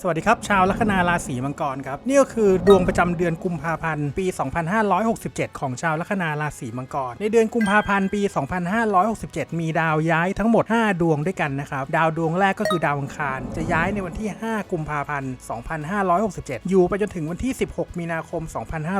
สวัสดีครับ ชาวลัคนาราศีมังกรครับนี่ก็คือดวงประจำเดือนกุมภาพันธ์ปี 2567 ของชาวลัคนาราศีมังกร ในเดือนกุมภาพันธ์ปี 2567 มีดาวย้ายทั้งหมด 5 ดวงด้วยกันนะครับ ดาวดวงแรกก็คือดาวอังคาร จะย้ายในวันที่ 5 กุมภาพันธ์ 2567 อยู่ไปจนถึงวันที่ 16 มีนาคม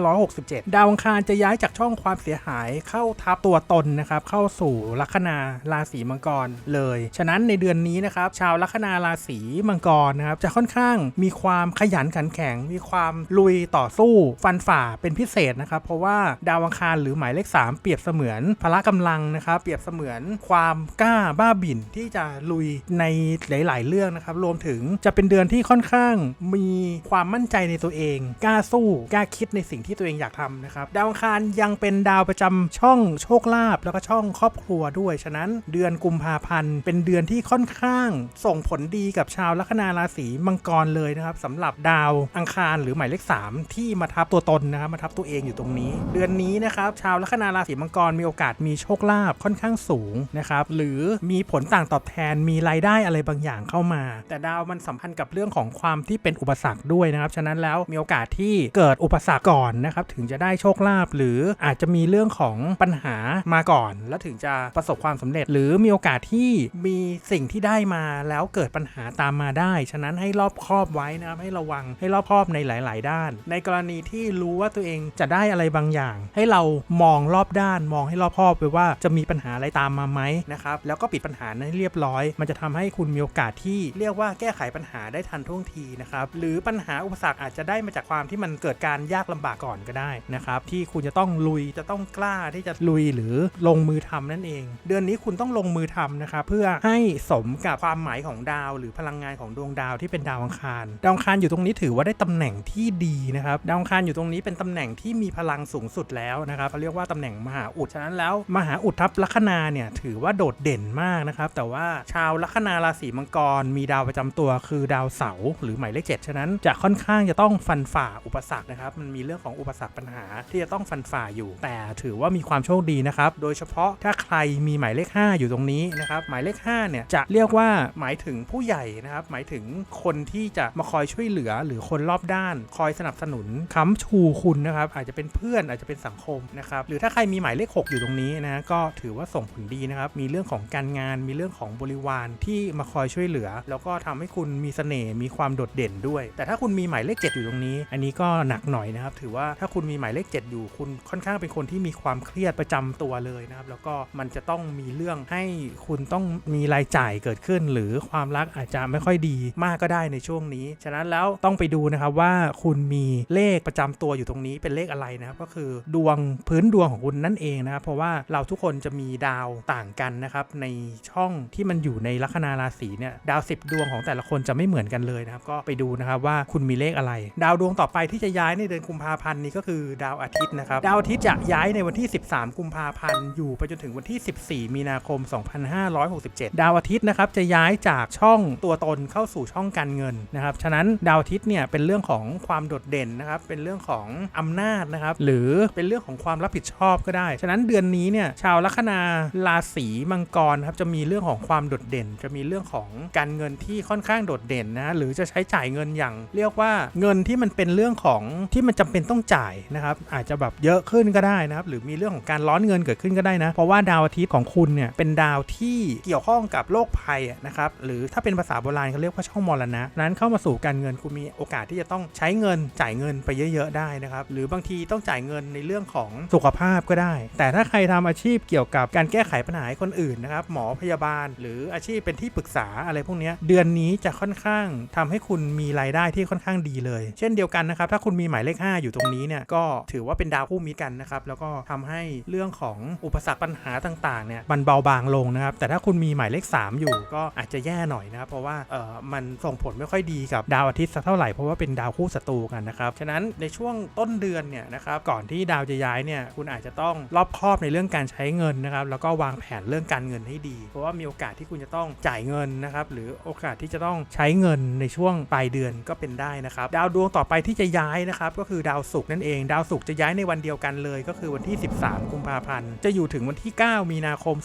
2567 ดาวอังคารจะย้ายจากช่องความเสียหายเข้าทับตัวตนนะครับเข้าสู่ลัคนาราศีมังกรเลย ฉะนั้นในเดือนนี้นะครับชาวลัคนาราศีมังกรนะครับจะค่อนข้างมีความขยันขันแข็ง มีความลุยต่อสู้ฟันฝ่าเป็นพิเศษนะครับ เพราะว่าดาวอังคารหรือหมายเลข 3 เปรียบเสมือนพละกำลังนะครับเปรียบเสมือนความกล้าบ้าบิ่นที่จะลุยในหลาย ๆ เรื่องนะครับรวมถึงจะเป็นเดือนที่ค่อนข้างมีความมั่นใจในตัวเอง กล้าสู้กล้าคิดในสิ่งที่ตัวเองอยากทำนะครับดาวอังคารยังเป็นดาวประจำช่องโชคลาภแล้วก็ช่องครอบครัวด้วย ฉะนั้นเดือนกุมภาพันธ์ เป็นเดือนที่ค่อนข้างส่งผลดีกับชาวลัคนาราศีมังกรเลยนะครับสำหรับดาวอังคารหรือหมายเลข 3 ที่มาทับตัวตนนะครับมาทับตัวเองอยู่ตรงนี้ เดือนนี้นะครับชาวลัคนาราศีมังกรมีโอกาสมีโชคลาภค่อนข้างสูงนะครับหรือมีผลต่างตอบแทนมีรายได้อะไรบางอย่างเข้ามา แต่ดาวมันสัมพันธ์กับเรื่องของความที่เป็นอุปสรรคด้วยนะครับฉะนั้นแล้วมีโอกาสที่เกิดอุปสรรคก่อนนะครับถึงจะได้โชคลาภหรืออาจจะมีเรื่องของปัญหามาก่อน แล้วถึงจะประสบความสำเร็จ หรือมีโอกาสที่มีสิ่งที่ได้มาแล้วเกิดปัญหาตามมาได้ ฉะนั้นให้รอบคอบไว้นะครับให้ระวังให้รอบคอบในหลาย ๆ ด้าน ในกรณีที่รู้ว่าตัวเองจะได้อะไรบางอย่าง ให้เรามองรอบด้าน มองให้รอบคอบไปว่าจะมีปัญหาอะไรตามมาไหมนะครับแล้วก็ปิดปัญหานั้นให้เรียบร้อย มันจะทำให้คุณมีโอกาสที่เรียกว่าแก้ไขปัญหาได้ทันท่วงทีนะครับหรือปัญหาอุปสรรคอาจจะได้มาจากความที่มันเกิดการยากลำบากก่อนก็ได้นะครับที่คุณจะต้องลุยจะต้องกล้าที่จะลุยหรือลงมือทำนั่นเอง เดือนนี้คุณต้องลงมือทำนะครับเพื่อให้สมกับความหมายของดาว หรือพลังงานของดวงดาวที่เป็นดาวอังคารดาวอังคารอยู่ตรงนี้ถือว่าได้ตำแหน่งที่ดีนะครับดาวอังคารอยู่ตรงนี้เป็นตำแหน่งที่มีพลังสูงสุดแล้วนะครับเขาเรียกว่าตำแหน่งมหาอุดฉะนั้นแล้ว มหาอุดทับลัคนาเนี่ยถือว่าโดดเด่นมากนะครับแต่ว่าชาวลัคนาราศีมังกร มีดาวประจำตัวคือดาวเสาร์หรือหมายเลขเจ็ดฉะนั้นจะค่อนข้างจะต้องฟันฝ่าอุปสรรคนะครับมันมีเรื่องของอุปสรรคปัญหาที่จะต้องฟันฝ่าอยู่ แต่ถือว่ามีความโชคดีนะครับโดยเฉพาะถ้าใครมีหมายเลข 5 อยู่ตรงนี้นะครับหมายเลข5เนี่ยจะเรียกว่าหมายถึงผู้ใหญ่นะครับหมายถึงคนที่ที่จะมาคอยช่วยเหลือหรือคนรอบด้าน คอยสนับสนุนค้ำชูคุณนะครับอาจจะเป็นเพื่อนอาจจะเป็นสังคมนะครับหรือถ้าใครมีหมายเลข 6 อยู่ตรงนี้นะก็ถือว่าส่งผลดีนะครับมีเรื่องของการงานมีเรื่องของบริวารที่มาคอยช่วยเหลือ แล้วก็ทำให้คุณมีเสน่ห์มีความโดดเด่นด้วย แต่ถ้าคุณมีหมายเลข 7 อยู่ตรงนี้ อันนี้ก็หนักหน่อยนะครับถือว่าถ้าคุณมีหมายเลข 7 อยู่คุณค่อนข้างเป็นคนที่มีความเครียดประจำตัวเลยนะครับแล้วก็มันจะต้องมีเรื่องให้คุณต้องมีรายจ่ายเกิดขึ้น หรือความรักอาจจะไม่ค่อยดีมากก็ได้ในช่วงนี้ ฉะนั้นแล้วต้องไปดูนะครับว่าคุณมีเลขประจำตัวอยู่ตรงนี้เป็นเลขอะไรนะครับก็คือดวงพื้นดวงของคุณนั่นเองนะครับเพราะว่าเราทุกคนจะมีดาวต่างกันนะครับในช่องที่มันอยู่ในลัคนาราศีเนี่ยดาว 10 ดวงของแต่ละคนจะไม่เหมือนกันเลยนะครับก็ไปดูนะครับว่าคุณมีเลขอะไร ดาวดวงต่อไปที่จะย้ายในเดือนกุมภาพันธ์นี้ก็คือดาวอาทิตย์นะครับดาวอาทิตย์จะย้ายในวันที่ 13 กุมภาพันธ์อยู่ไปจนถึงวันที่ 14 มีนาคม 2567 ดาวอาทิตย์นะครับจะย้ายจากช่องตัวตนเข้าสู่ช่องการเงินนะครับฉะนั้นดาวอาทิตย์เนี่ยเป็นเรื่องของความโดดเด่นนะครับเป็นเรื่องของอำนาจนะครับหรือเป็นเรื่องของความรับผิดชอบก็ได้ ฉะนั้นเดือนนี้เนี่ยชาวลัคนาราศีมังกรครับจะมีเรื่องของความโดดเด่น จะมีเรื่องของการเงินที่ค่อนข้างโดดเด่นนะหรือจะใช้จ่ายเงินอย่าง เรียกว่าเงินที่มันเป็นเรื่องของที่มันจำเป็นต้องจ่ายนะครับอาจจะแบบเยอะขึ้นก็ได้นะครับหรือมีเรื่องของการร้อนเงินเกิดขึ้นก็ได้นะ เพราะว่าดาวอาทิตย์ของคุณเนี่ยเป็นดาวที่เกี่ยวข้องกับโรคภัยนะครับหรือถ้าเป็นภาษาโบราณเขาเรียกว่าช่องมรณะนั้นเข้ามาสู่การเงินคุณมีโอกาสที่จะต้องใช้เงินจ่ายเงินไปเยอะๆได้นะครับ หรือบางทีต้องจ่ายเงินในเรื่องของสุขภาพก็ได้ แต่ถ้าใครทำอาชีพเกี่ยวกับการแก้ไขปัญหาให้คนอื่นนะครับ หมอพยาบาล หรืออาชีพเป็นที่ปรึกษาอะไรพวกนี้เดือนนี้จะค่อนข้างทำให้คุณมีรายได้ที่ค่อนข้างดีเลย เช่นเดียวกันนะครับ ถ้าคุณมีหมายเลข 5 อยู่ตรงนี้เนี่ยก็ถือว่าเป็นดาวคู่มิตรกันนะครับ แล้วก็ทำให้เรื่องของอุปสรรคปัญหาต่างๆเนี่ยมันเบาบางลงนะครับ แต่ถ้าคุณมีหมายเลข 3 อยู่ก็อาจจะแย่หน่อยนะครับเพราะว่าเออมันส่งผลไม่ค่อยดีกับดาวอาทิตย์สักเท่าไหร่เพราะว่าเป็นดาวคู่ศัตรูกันนะครับฉะนั้นในช่วงต้นเดือนเนี่ยนะครับก่อนที่ดาวจะย้ายเนี่ยคุณอาจจะต้องรอบคอบในเรื่องการใช้เงินนะครับแล้วก็วางแผนเรื่องการเงินให้ดี เพราะว่ามีโอกาสที่คุณจะต้องจ่ายเงินนะครับหรือโอกาสที่จะต้องใช้เงินในช่วงปลายเดือนก็เป็นได้นะครับดาวดวงต่อไปที่จะย้ายนะครับก็คือดาวศุกร์นั่นเอง ดาวศุกร์จะย้ายในวันเดียวกันเลย ก็คือวันที่ 13 กุมภาพันธ์จะอยู่ถึงวันที่ 9 มีนาคม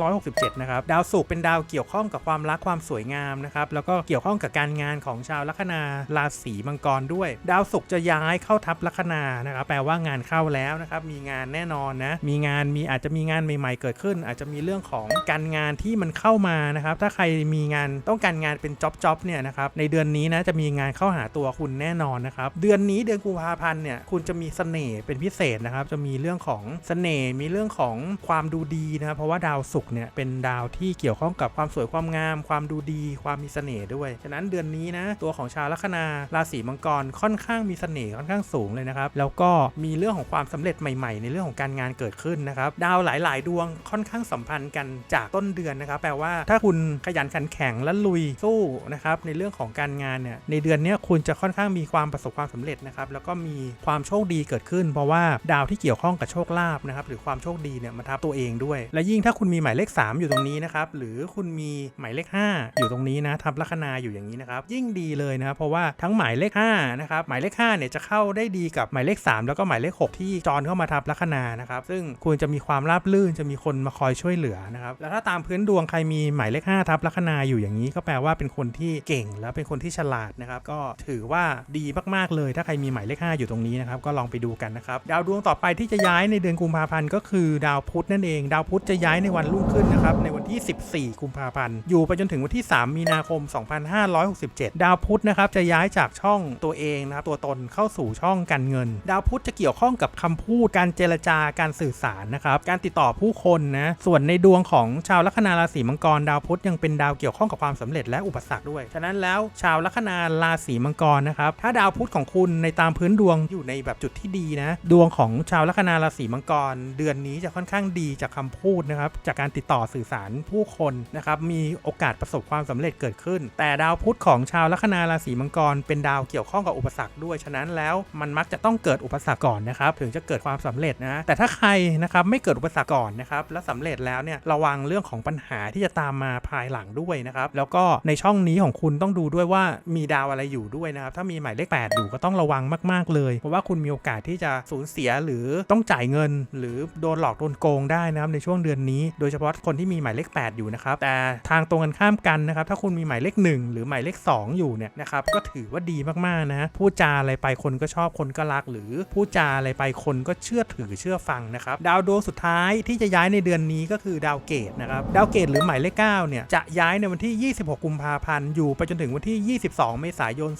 2567 นะครับดาวศุกร์เป็นดาวเกี่ยวข้องกับความรักความสวยงามนะครับแล้วก็เกี่ยวข้องกับการงานของชาวลัคนาราศีมังกรด้วย ดาวศุกร์จะย้ายเข้าทับลัคนานะครับแปลว่างานเข้าแล้วนะครับมีงานแน่นอนนะมีงานมีอาจจะมีงานใหม่ๆ เกิดขึ้น อาจจะมีเรื่องของการงานที่มันเข้ามานะครับถ้าใครมีงานต้องการงานเป็นจ็อบจ็อบเนี่ยนะครับในเดือนนี้นะจะมีงานเข้าหาตัวคุณแน่นอนนะครับเดือนนี้เดือนกุมภาพันธ์เนี่ยคุณจะมีเสน่ห์เป็นพิเศษนะครับจะมีเรื่องของเสน่ห์มีเรื่องของความดูดีนะครับเพราะว่าดาวศุกร์เนี่ยเป็นดาวที่เกี่ยวข้องกับความสวยความงาม ความดูดี ความมีเสน่ห์ด้วยฉะนั้นเดือนนี้นะ ตัวของชาวลัคนาราศีมังกรค่อนข้างมีเสน่ห์ค่อนข้างสูงเลยนะครับ แล้วก็มีเรื่องของความสำเร็จใหม่ๆ ในเรื่องของการงานเกิดขึ้นนะครับ ดาวหลายๆ ดวงค่อนข้างสัมพันธ์กันจากต้นเดือนนะครับ แปลว่าถ้าคุณขยันขันแข็งและลุยสู้นะครับในเรื่องของการงานเนี่ยในเดือนนี้คุณจะค่อนข้างมีความประสบความสำเร็จนะครับแล้วก็มีความโชคดีเกิดขึ้น เพราะว่าดาวที่เกี่ยวข้องกับโชคลาภนะครับหรือความโชคดีเนี่ยมาทับตัวเองด้วย และยิ่งถ้าคุณมีหมายเลข 3 อยู่ตรงนี้นะครับหรือคุณมีหมายเลข 5 อยู่ตรงนี้นะทับลัคนาอยู่อย่างนี้นะครับยิ่งดีเลยนะครับเพราะว่าทั้งหมายเลข5นะครับหมายเลข5เนี่ยจะเข้าได้ดีกับหมายเลข 3 แล้วก็หมายเลข 6 ที่จรเข้ามาทับลัคนานะครับซึ่งคุณจะมีความราบรื่นจะมีคนมาคอยช่วยเหลือนะครับแล้วถ้าตามพื้นดวงใครมีหมายเลข5ทับลัคนาอยู่อย่างนี้ก็แปลว่าเป็นคนที่เก่งและเป็นคนที่ฉลาดนะครับก็ถือว่าดีมากๆเลย ถ้าใครมีหมายเลข5อยู่ตรงนี้นะครับก็ลองไปดูกันนะครับดาวดวงต่อไปที่จะย้ายในเดือนกุมภาพันธ์ก็คือดาวพุธนั่นเอง ดาวพุธจะย้ายในวันรุ่งขึ้นนะครับในวันที่ 14 กุมภาพันธ์อยู่ไปจนถึงวันที่ 3 มีนาคม 2567ดาวพุธนะครับจะย้ายจากช่องตัวเองนะครับตัวตนเข้าสู่ช่องการเงิน ดาวพุธจะเกี่ยวข้องกับคำพูดการเจรจาการสื่อสารนะครับการติดต่อผู้คนนะส่วนในดวงของชาวลัคนาราศีมังกร ดาวพุธยังเป็นดาวเกี่ยวข้องกับความสำเร็จและอุปสรรคด้วย ฉะนั้นแล้วชาวลัคนาราศีมังกรนะครับถ้าดาวพุธของคุณในตามพื้นดวงอยู่ในแบบจุดที่ดีนะดวงของชาวลัคนาราศีมังกร เดือนนี้จะค่อนข้างดีจากคำพูดนะครับจากการติดต่อสื่อสารผู้คนนะครับมีโอกาสประสบความสำเร็จเกิดขึ้น แต่ดาวพุธของชาวลัคนาราศีมังกร เป็นดาวเกี่ยวข้องกับอุปสรรคด้วย ฉะนั้นแล้วมันมักจะต้องเกิดอุปสรรคก่อนนะครับถึงจะเกิดความสำเร็จนะ แต่ถ้าใครนะครับไม่เกิดอุปสรรคก่อนนะครับแล้วสำเร็จแล้วเนี่ยระวังเรื่องของปัญหาที่จะตามมาภายหลังด้วยนะครับแล้วก็ในช่องนี้ของคุณต้องดูด้วยว่ามีดาวอะไรอยู่ด้วยนะครับถ้ามีหมายเลข8อยู่ก็ต้องระวังมาก ๆ เลย เพราะว่าคุณมีโอกาสที่จะสูญเสียหรือต้องจ่ายเงิน หรือโดนหลอกโดนโกงได้นะครับในช่วงเดือนนี้ โดยเฉพาะคนที่มีหมายเลข 8 อยู่นะครับแต่ทางตรงกันข้ามกันนะครับถ้าคุณมีหมายเลข 1 หรือหมายเลข2อยู่เนี่ยนะครับก็ถือว่าดีมากๆนะพูดจาอะไรไปคนก็ชอบคนก็รัก หรือพูดจาอะไรไปคนก็เชื่อถือเชื่อฟังนะครับดาวดวงสุดท้ายที่จะย้ายในเดือนนี้ก็คือดาวเกตนะครับดาวเกตหรือหมายเลข9เนี่ยจะย้ายในวันที่ 26 กุมภาพันธ์อยู่ไปจนถึงวันที่ 22 เมษายน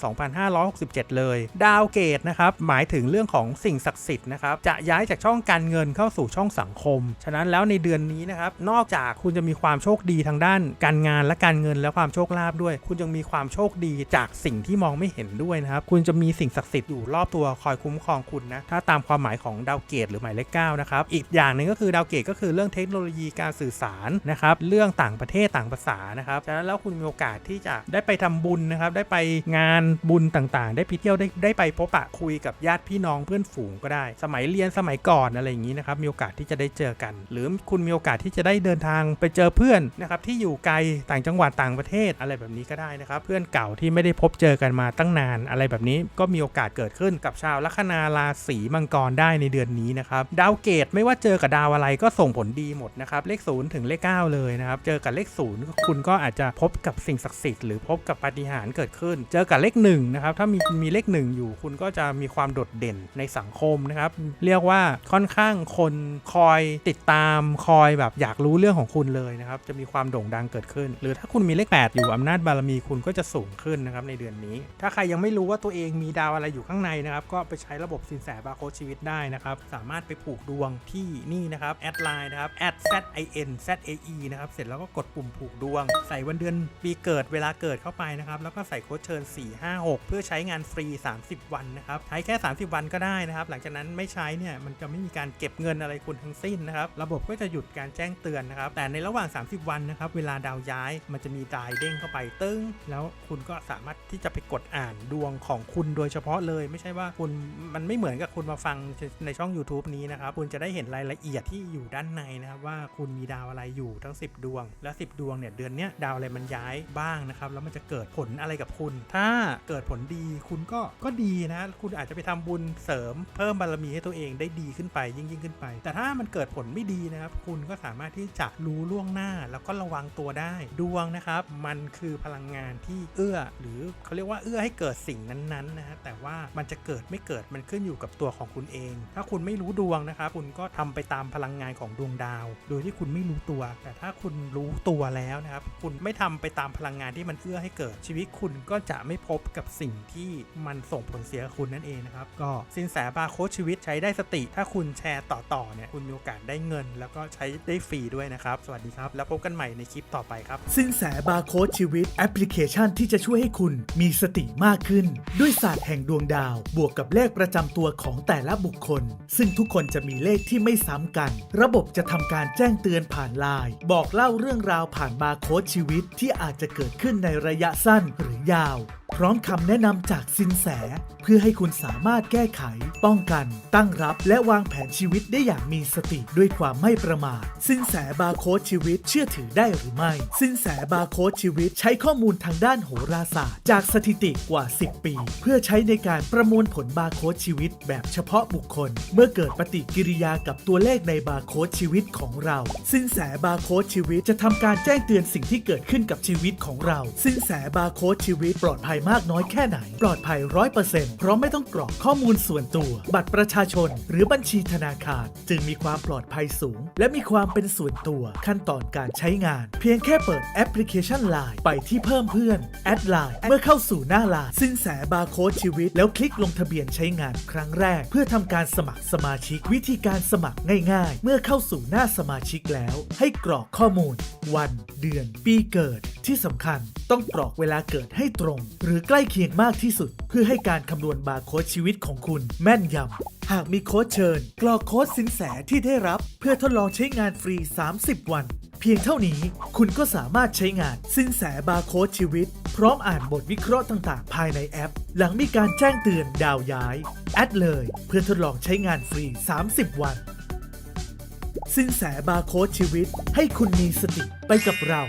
2567 เลย ดาวเกตนะครับหมายถึงเรื่องของสิ่งศักดิ์สิทธิ์นะครับจะย้ายจากช่องการเงินเข้าสู่ช่องสังคม ฉะนั้นแล้วในเดือนนี้นะครับนอกจากคุณจะมีความโชคดีทางด้าน การงานและการเงินและความโชคลาภด้วย คุณยังมีความโชคดีจากสิ่งที่มองไม่เห็นด้วยนะครับ คุณจะมีสิ่งศักดิ์สิทธิ์อยู่รอบตัวคอยคุ้มครองคุณนะ ถ้าตามความหมายของดาวเกตหรือหมายเลข9นะครับ อีกอย่างหนึ่งก็คือดาวเกตก็คือเรื่องเทคโนโลยีการสื่อสารนะครับ เรื่องต่างประเทศต่างภาษานะครับ ฉะนั้นแล้วคุณมีโอกาสที่จะได้ไปทำบุญนะครับ ได้ไปงานบุญต่างๆ ได้ไปเที่ยวได้ได้ไปพบปะคุยกับญาติพี่น้องเพื่อนฝูงก็ได้ สมัยเรียนสมัยก่อนอะไรอย่างนี้นะครับ มีโอกาสที่จะได้เจอกัน หรือคุณมีโอกาสที่จะได้เดินทางไปเจอเพื่อนนะครับที่อยู่ไกลต่างจังหวัดต่างประเทศอะไรแบบนี้ก็ได้นะครับ เพื่อนเก่าที่ไม่ได้พบเจอกันมาตั้งนาน อะไรแบบนี้ก็มีโอกาสเกิดขึ้นกับชาวลัคนาราศีมังกรได้ในเดือนนี้นะครับดาวเกตไม่ว่าเจอกับดาวอะไรก็ส่งผลดีหมดนะครับเลขศูนย์ถึงเลข 9 เลยนะครับเจอกับเลขศูนย์คุณก็อาจจะพบกับสิ่งศักดิ์สิทธิ์หรือพบกับปาฏิหาริย์เกิดขึ้น เจอกับเลข1นะครับถ้ามีมีเลข 1 อยู่ คุณก็จะมีความโดดเด่นในสังคมนะครับเรียกว่าค่อนข้างคนคอยติดตามคอยแบบอยากรู้เรื่องของคุณเลยนะครับจะมีความโด่งดังเกิดขึ้น หรือถ้าคุณมีเลข 8 อยู่อำนาจบารมีคุณก็จะสูงขึ้นนะครับในเดือนนี้ ถ้าใครยังไม่รู้ว่าตัวเองมีดาวอะไรอยู่ข้างในนะครับ ก็ไปใช้ระบบสินแสบาร์โค้ดชีวิตได้นะครับ สามารถไปผูกดวงที่นี่นะครับแอดไลน์นะครับ z i n z a e นะครับเสร็จแล้วก็กดปุ่มผูกดวง ใส่วันเดือนปีเกิดเวลาเกิดเข้าไปนะครับ แล้วก็ใส่โค้ดเชิญ 4 5 6 เพื่อใช้งานฟรี 30 วันนะครับใช้แค่ 30 วันก็ได้นะครับ หลังจากนั้นไม่ใช้เนี่ยมันจะไม่มีการเก็บเงินอะไรคุณทั้งสิ้นนะครับระบบก็จะหยุดการแจ้งเตือนนะครับแต่ในระหว่าง 30 วันนะครับเวลาดาวย้ายมันจะมีดายเด้งเข้าไปตึ้งแล้วคุณก็สามารถที่จะไปกดอ่านดวงของคุณโดยเฉพาะเลย ไม่ใช่ว่าคุณมันไม่เหมือนกับคุณมาฟังในช่อง YouTube นี้นะครับคุณจะได้เห็นรายละเอียดที่อยู่ด้านในนะครับว่าคุณมีดาวอะไรอยู่ทั้ง 10 ดวง และ 10 ดวงเนี่ยเดือนเนี้ยดาวอะไรมันย้ายบ้างนะครับแล้วมันจะเกิดผลอะไรกับคุณ ถ้าเกิดผลดีคุณก็ก็ดีนะคุณอาจจะไปทำบุญเสริมเพิ่มบารมีให้ตัวเองได้ดีขึ้นไปยิ่งยิ่งขึ้นไป แต่ถ้ามันเกิดผลไม่ดีนะครับคุณก็สามารถที่จะรู้ล่วงหน้าแล้วก็ระวังตัวได้ดวงนะครับมันคือพลังงานที่เอื้อ หรือเขาเรียกว่าเอื้อให้เกิดสิ่งนั้นๆนะฮะแต่ว่ามันจะเกิดไม่เกิดมันขึ้นอยู่กับตัวของคุณเอง ถ้าคุณไม่รู้ดวงนะครับคุณก็ทำไปตามพลังงานของดวงดาว โดยที่คุณไม่รู้ตัว แต่ถ้าคุณรู้ตัวแล้วนะครับคุณไม่ทำไปตามพลังงานที่มันเอื้อให้เกิดชีวิตคุณก็จะไม่พบกับสิ่งที่มันส่งผลเสียคุณนั่นเองนะครับก็สินแสบาร์โค้ดชีวิตใช้ได้สติ ถ้าคุณแชร์ต่อๆเนี่ยคุณมีโอกาสได้เงิน แล้วก็ใช้ได้ฟรีด้วยนะครับ สวัสดีครับ แล้วพบกันใหม่ในคลิปต่อไปครับสินแสบาโค้ดชีวิตแอปพลิเคชันที่จะช่วยให้คุณมีสติมากขึ้น ด้วยศาสตร์แห่งดวงดาว บวกกับเลขประจำตัวของแต่ละบุคคล ซึ่งทุกคนจะมีเลขที่ไม่ซ้ำกัน ระบบจะทำการแจ้งเตือนผ่านไลน์บอกเล่าเรื่องราวผ่านบาร์โค้ดชีวิตที่อาจจะเกิดขึ้นในระยะสั้นหรือยาว พร้อมคำแนะนำจากสินแส เพื่อให้คุณสามารถแก้ไข ป้องกัน ตั้งรับและวางแผนชีวิตได้อย่างมีสติด้วยความไม่ประมาท สินแสบาร์โค้ดชีวิตเชื่อถือได้หรือไม่ สินแสบาร์โค้ดชีวิตใช้ข้อมูลทางด้านโหราศาสตร์ จากสถิติกว่า 10 ปี เพื่อใช้ในการประมวลผลบาร์โค้ดชีวิตแบบเฉพาะบุคคล เมื่อเกิดปฏิกิริยากับตัวเลขในบาร์โค้ดชีวิตของเรา สินแสบาร์โค้ดชีวิตจะทำการแจ้งเตือนสิ่งที่เกิดขึ้นกับชีวิตของเรา สินแสบาร์โค้ดชีวิตปลอดภัยมากน้อยแค่ไหน ปลอดภัยร้อยเปอร์เซ็นต์เพราะไม่ต้องกรอกข้อมูลส่วนตัว บัตรประชาชน หรือบัญชีธนาคาร จึงมีความปลอดภัยสูง และมีความเป็นส่วนตัว ขั้นตอนการใช้งาน เพียงแค่เปิดแอปพลิเคชัน Line ไปที่เพิ่มเพื่อนแอดไลน์เมื่อเข้าสู่หน้าไลน์สินแสบาร์โค้ดชีวิต แล้วคลิกลงทะเบียนใช้งานครั้งแรก เพื่อทำการสมัครสมาชิก วิธีการสมัครง่ายๆ เมื่อเข้าสู่หน้าสมาชิกแล้ว ให้กรอกข้อมูล วัน เดือน ปีเกิด ที่สำคัญต้องกรอกเวลาเกิดให้ตรง หรือใกล้เคียงมากที่สุด เพื่อให้การคำนวณบาร์โค้ดชีวิตของคุณ แม่นยำหากมีโค้ดเชิญ กรอกโค้ดสินแสที่ได้รับ เพื่อทดลองใช้งานฟรี 30 วัน เพียงเท่านี้คุณก็สามารถใช้งานสินแสบาร์โค้ดชีวิต พร้อมอ่านบทวิเคราะห์ต่างๆ ภายในแอป หลังมีการแจ้งเตือนดาวย้าย แอดเลย เพื่อทดลองใช้งานฟรี 30 วัน สินแสบาร์โค้ดชีวิต ให้คุณมีสติไปกับเรา